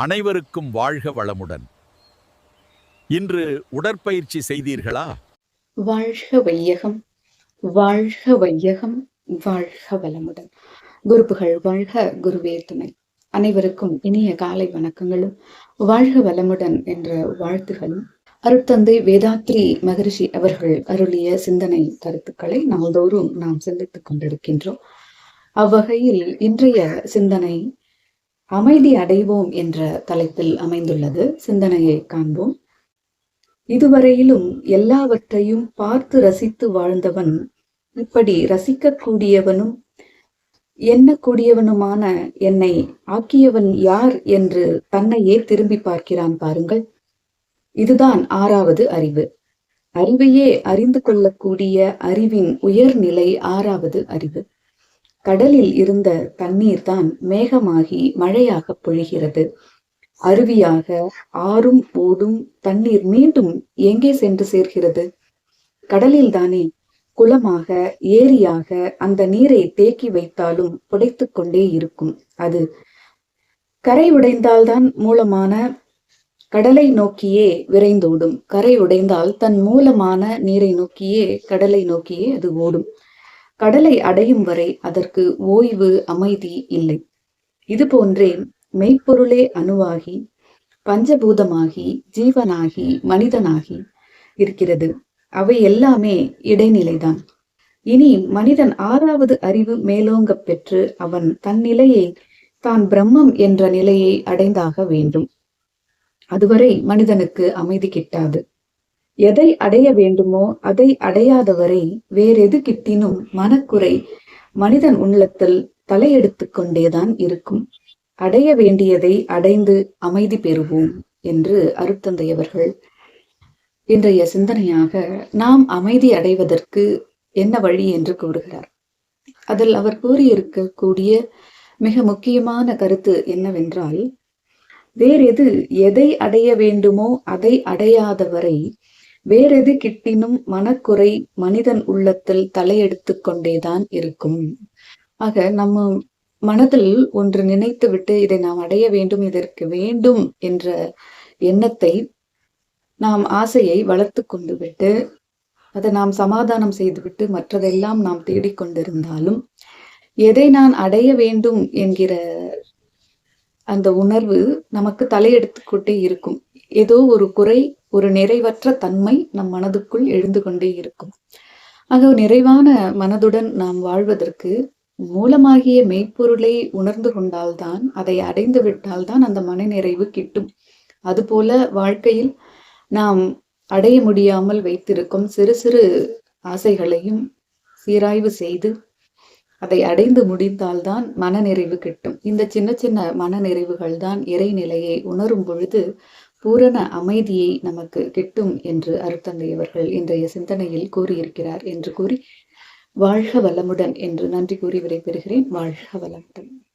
அனைவருக்கும் வாழ்க வளமுடன். இன்று உடற்பயிற்சி செய்தீர்களா? வாழ்க வையகம் வாழ்க வையகம் வாழ்க வளமுடன். குருப்புகள் வாழ்க குருவே துணை. அனைவருக்கும் இனிய காலை வணக்கங்களும் வாழ்க வளமுடன் என்ற வாழ்த்துகளும். அருட்தந்தை வேதாத்ரி மகரிஷி அவர்கள் அருளிய சிந்தனை கருத்துக்களை நாள்தோறும் நாம் சிந்தித்துக் கொண்டிருக்கின்றோம். அவ்வகையில் இன்றைய சிந்தனை அமைதி அடைவோம் என்ற தலைப்பில் அமைந்துள்ளது சிந்தனையை காண்போம். இதுவரையிலும் எல்லாவற்றையும் பார்த்து ரசித்து வாழ்ந்தவன் இப்படி ரசிக்கக்கூடியவனும் எண்ணக்கூடியவனுமான என்னை ஆக்கியவன் யார் என்று தன்னையே திரும்பி பார்க்கிறான் பாருங்கள். இதுதான் ஆறாவது அறிவு. அறிவையே அறிந்து கொள்ளக்கூடிய அறிவின் உயர்நிலை ஆறாவது அறிவு. கடலில் இருந்த தண்ணீர் தான் மேகமாகி மழையாக பொழிகிறது. அருவியாக ஆறும் ஓடும் தண்ணீர் மீண்டும் எங்கே சென்று சேர்கிறது? கடலில் தானே குளமாக ஏரியாக அந்த நீரை தேக்கி வைத்தாலும் புடைத்து கொண்டே இருக்கும் அது. கரை உடைந்தால்தான் மூலமான கடலை நோக்கியே விரைந்தோடும். கரை உடைந்தால் தன் மூலமான நீரை நோக்கியே கடலை நோக்கியே அது ஓடும். கடலை அடையும் வரை அதற்கு ஓய்வு அமைதி இல்லை. இது போன்றே மெய்ப்பொருளே அணுவாகி பஞ்சபூதமாகி ஜீவனாகி மனிதனாகி இருக்கிறது. அவை எல்லாமே இடைநிலைதான். இனி மனிதன் ஆறாவது அறிவு மேலோங்க பெற்று அவன் தன் நிலையை தான் பிரம்மம் என்ற நிலையை அடைந்தாக வேண்டும். அதுவரை மனிதனுக்கு அமைதி கிட்டாது. எதை அடைய வேண்டுமோ அதை அடையாதவரை வேறெது கிட்டினும் மனக்குறை மனிதன் உள்ளத்தில் தலையெடுத்து கொண்டேதான் இருக்கும். அடைய வேண்டியதை அடைந்து அமைதி பெறுவோம் என்று அருத்தந்தையவர்கள் இன்றைய சிந்தனையாக நாம் அமைதி அடைவதற்கு என்ன வழி என்று கூறுகிறார். அதில் அவர் கூறியிருக்கக்கூடிய மிக முக்கியமான கருத்து என்னவென்றால் வேறெது எதை அடைய வேண்டுமோ அதை அடையாதவரை வேறெது கிட்டினும் மனக்குறை மனிதன் உள்ளத்தில் தலையெடுத்து கொண்டேதான் இருக்கும். ஆக நம்ம மனதில் ஒன்று நினைத்து விட்டு இதை நாம் அடைய வேண்டும் இதற்கு வேண்டும் என்ற எண்ணத்தை நாம் ஆசையை வளர்த்து கொண்டு விட்டு அதை நாம் சமாதானம் செய்துவிட்டு மற்றதெல்லாம் நாம் தேடிக்கொண்டிருந்தாலும் எதை நான் அடைய வேண்டும் என்கிற அந்த உணர்வு நமக்கு தலையெடுத்துக்கொண்டே இருக்கும். ஏதோ ஒரு குறை ஒரு நிறைவற்ற தன்மை நம் மனதுக்குள் எழுந்து கொண்டே இருக்கும். ஆக நிறைவான மனதுடன் நாம் வாழ்வதற்கு மூலமாகிய மெய்ப்பொருளை உணர்ந்து கொண்டால்தான் அதை அடைந்து விட்டால்தான் அந்த மன நிறைவு கிட்டும். அதுபோல வாழ்க்கையில் நாம் அடைய முடியாமல் வைத்திருக்கும் சிறு சிறு ஆசைகளையும் சீராய்வு செய்து அதை அடைந்து முடித்தால்தான் மனநிறைவு கிட்டும். இந்த சின்ன சின்ன மனநிறைவுகள் தான் இறைநிலையை உணரும் பொழுது பூரண அமைதியை நமக்கு கிட்டும் என்று அருத்தந்தையவர்கள் இன்றைய சிந்தனையில் கூறியிருக்கிறார் என்று கூறி வாழ்க வளமுடன் என்று நன்றி கூறி விடைபெறுகிறேன். வாழ்க வளமுடன்.